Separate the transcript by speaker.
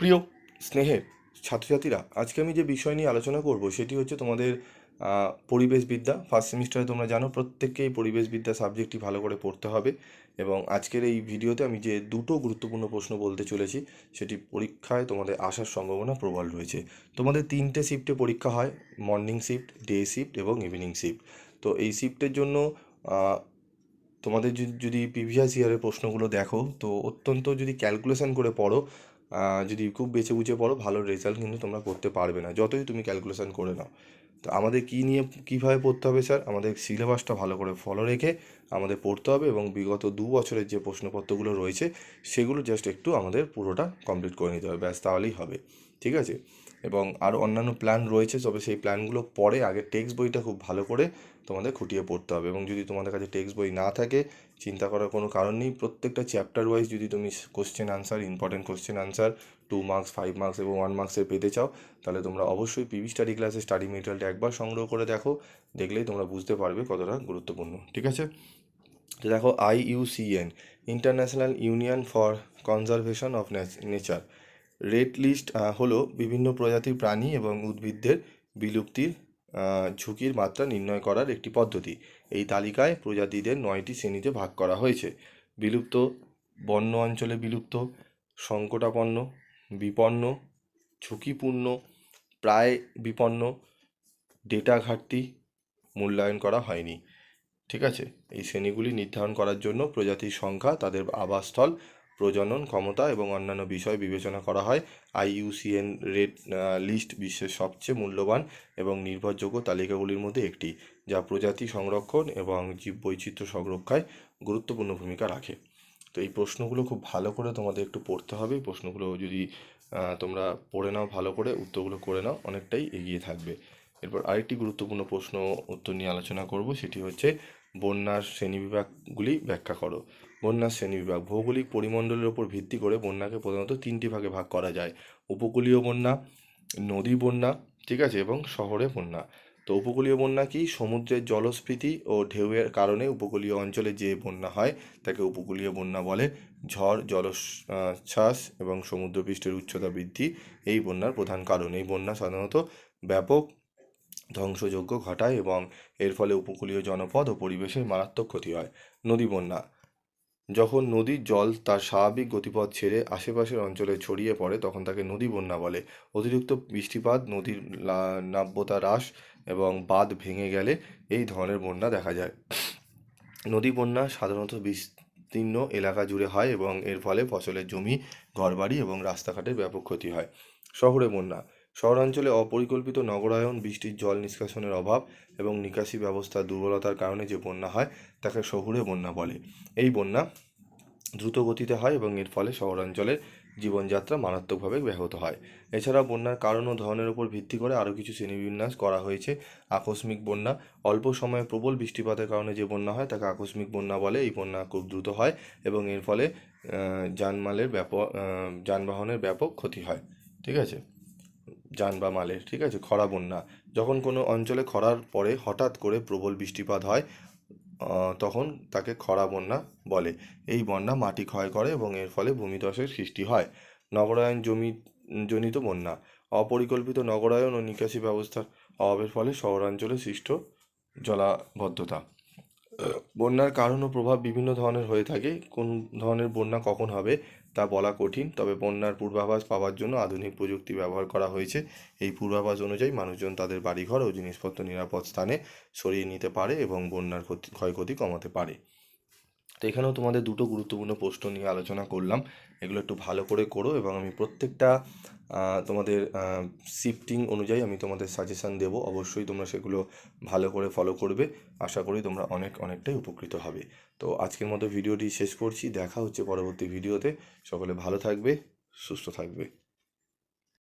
Speaker 1: প্রিয় স্নেহের ছাত্রছাত্রীরা, আজকে আমি যে বিষয় নিয়ে আলোচনা করব সেটি হচ্ছে তোমাদের পরিবেশবিদ্যা। ফার্স্ট সেমিস্টারে তোমরা জানো প্রত্যেককেই পরিবেশবিদ্যা সাবজেক্টটি ভালো করে পড়তে হবে এবং আজকের এই ভিডিওতে আমি যে দুটো গুরুত্বপূর্ণ প্রশ্ন বলতে চলেছি, সেটি পরীক্ষায় তোমাদের আসার সম্ভাবনা প্রবল রয়েছে। তোমাদের তিনটে শিফটে পরীক্ষা হয় মর্নিং শিফট ডে শিফট এবং ইভিনিং শিফট তো এই শিফটের জন্য তোমাদের যদি প্রিভিয়াস ইয়ারের প্রশ্নগুলো দেখো, তো অত্যন্ত যদি ক্যালকুলেশন করে পড়ো যদি খুব বেছে বুঝে পড়ো, ভালো রেজাল্ট কিন্তু তোমরা করতে পারবে না। যতই তুমি ক্যালকুলেশান করে নাও। তো আমাদের কী নিয়ে, কীভাবে পড়তে হবে স্যার আমাদের সিলেবাসটা ভালো করে ফলো রেখে আমাদের পড়তে হবে এবং বিগত দু বছরের যে প্রশ্নপত্রগুলো রয়েছে, সেগুলো জাস্ট একটু আমাদের পুরোটা কমপ্লিট করে নিতে হবে। ব্যাস তাহলেই হবে। ঠিক আছে? এবং আরও অন্যান্য প্ল্যান রয়েছে, তবে সেই প্ল্যানগুলো পরে আগে টেক্সট বইটা খুব ভালো করে তোমাদের খুঁটিয়ে পড়তে হবে এবং যদি তোমাদের কাছে টেক্সট বই না থাকে, চিন্তা করার কোনো কারণ নেই। প্রত্যেকটা চ্যাপ্টার ওয়াইজ যদি তুমি question answer important question answer two marks five marks এবং ওয়ান মার্কসের পেতে চাও, তাহলে তোমরা অবশ্যই পিভি স্টাডি ক্লাসে স্টাডি মেটেরিয়ালটা একবার সংগ্রহ করে দেখো, দেখলেই তোমরা বুঝতে পারবে কতটা গুরুত্বপূর্ণ, ঠিক আছে? তো দেখো IUCN international union for conservation of nature red list হলো বিভিন্ন প্রজাতির প্রাণী এবং উদ্ভিদদের বিলুপ্তির ঝুঁকির মাত্রা নির্ণয় করার একটি পদ্ধতি। এই তালিকায় প্রজাতিদের নয়টি শ্রেণীতে ভাগ করা হয়েছে। বিলুপ্ত বন্য অঞ্চলে বিলুপ্ত, সংকটাপন্ন, বিপন্ন, ঝুঁকিপূর্ণ, প্রায় বিপন্ন, ডেটা ঘাটতি মূল্যায়ন করা হয়নি। ঠিক আছে? এই শ্রেণীগুলি নির্ধারণ করার জন্য প্রজাতির সংখ্যা, তাদের আবাসস্থল প্রজনন ক্ষমতা এবং অন্যান্য বিষয় বিবেচনা করা হয়। আইইউসিএন রেড লিস্ট বিশ্বের সবচেয়ে মূল্যবান এবং নির্ভরযোগ্য তালিকাগুলির মধ্যে একটি, যা প্রজাতি সংরক্ষণ এবং জীববৈচিত্র্য সংরক্ষায় গুরুত্বপূর্ণ ভূমিকা রাখে। তো এই প্রশ্নগুলো খুব ভালো করে তোমাদের একটু পড়তে হবে। প্রশ্নগুলো যদি তোমরা পড়ে নাও ভালো করে, উত্তরগুলো করে নাও, অনেকটাই এগিয়ে থাকবে। এরপর আরেকটি গুরুত্বপূর্ণ প্রশ্ন উত্তর নিয়ে আলোচনা করব, সেটি হচ্ছে, বন্যার শ্রেণীবিভাগগুলি ব্যাখ্যা করো। বন্যার শ্রেণীবিভাগ ভৌগোলিক পরিমণ্ডলের উপর ভিত্তি করে বন্যাকে প্রধানত তিনটি ভাগে ভাগ করা যায়। উপকূলীয় বন্যা, নদী বন্যা, ঠিক আছে, এবং শহরে বন্যা। তো উপকূলীয় বন্যা কি? সমুদ্রের জলস্ফীতি ও ঢেউয়ের কারণে উপকূলীয় অঞ্চলে যে বন্যা হয়, তাকে উপকূলীয় বন্যা বলে। ঝড়, জলোচ্ছ্বাস এবং সমুদ্রপৃষ্ঠের উচ্চতা বৃদ্ধি, এই বন্যার প্রধান কারণ। এই বন্যা সাধারণত ব্যাপক ধ্বংসযজ্ঞ ঘটায় এবং এর ফলে উপকূলীয় জনপদ ও পরিবেশের মারাত্মক ক্ষতি হয়। নদী বন্যা। যখন নদীর জল তার স্বাভাবিক গতিপথ ছেড়ে আশেপাশের অঞ্চলে ছড়িয়ে পড়ে, তখন তাকে নদী বন্যা বলে। অতিরিক্ত বৃষ্টিপাত, নদীর নাব্যতা হ্রাস এবং বাঁধ ভেঙে গেলে এই ধরনের বন্যা দেখা যায়। নদী বন্যা সাধারণত বিস্তীর্ণ এলাকা জুড়ে হয় এবং এর ফলে ফসলের জমি, ঘরবাড়ি এবং রাস্তাঘাটের ব্যাপক ক্ষতি হয়। শহরে বন্যা শহরাঞ্চলে অপরিকল্পিত নগরায়ন বৃষ্টির জল নিষ্কাশনের অভাব এবং নিকাশি ব্যবস্থা দুর্বলতার কারণে যে বন্যা হয়, তাকে শহুরে বন্যা বলে। এই বন্যা দ্রুত গতিতে হয় এবং এর ফলে শহরাঞ্চলের জীবনযাত্রা মারাত্মকভাবে ব্যাহত হয়। এছাড়া বন্যার কারণ ও ধরনের উপর ভিত্তি করে আরও কিছু শ্রেণীবিন্যাস করা হয়েছে। আকস্মিক বন্যা, অল্প সময়ে প্রবল বৃষ্টিপাতের কারণে যে বন্যা হয়, তাকে আকস্মিক বন্যা বলে। এই বন্যা খুব দ্রুত হয় এবং এর ফলে যানমালের ব্যাপক যানবাহনের ব্যাপক ক্ষতি হয়। ঠিক আছে? যান বা মালের ঠিক আছে? খরা, বন্যা। যখন কোনো অঞ্চলে খরার পরে হঠাৎ করে প্রবল বৃষ্টিপাত হয় তখন তাকে খরা, বন্যা বলে। এই বন্যা মাটি ক্ষয় করে এবং এর ফলে ভূমিধসের সৃষ্টি হয়। নগরায়ন জমি, জনিত বন্যা। অপরিকল্পিত নগরায়ন ও নিকাশি ব্যবস্থার অভাবের ফলে শহরাঞ্চলে সৃষ্ট জলাবদ্ধতা। বন্যার কারণ ও প্রভাব বিভিন্ন ধরনের হয়ে থাকে। কোন ধরনের বন্যা কখন হবে তা বলা কঠিন, তবে বন্যার পূর্বাভাস পাওয়ার জন্য আধুনিক প্রযুক্তি ব্যবহার করা হয়েছে। এই পূর্বাভাস অনুযায়ী মানুষজন তাদের বাড়িঘর ও জিনিসপত্র নিরাপদ স্থানে সরিয়ে নিতে পারে এবং বন্যার ক্ষতি, ক্ষয়ক্ষতি কমাতে পারে। তো এখানেও তোমাদের দুটো গুরুত্বপূর্ণ প্রশ্ন নিয়ে আলোচনা করলাম। এগুলো একটু ভালো করে করো এবং আমি প্রত্যেকটা তোমাদের শিফটিং অনুযায়ী আমি তোমাদের সাজেশান দেবো। অবশ্যই তোমরা সেগুলো ভালো করে ফলো করবে। আশা করি তোমরা অনেক, অনেকটাই উপকৃত হবে। তো আজকের মতো ভিডিওটি শেষ করছি। দেখা হচ্ছে পরবর্তী ভিডিওতে। সকলে ভালো থাকবে, সুস্থ থাকবে।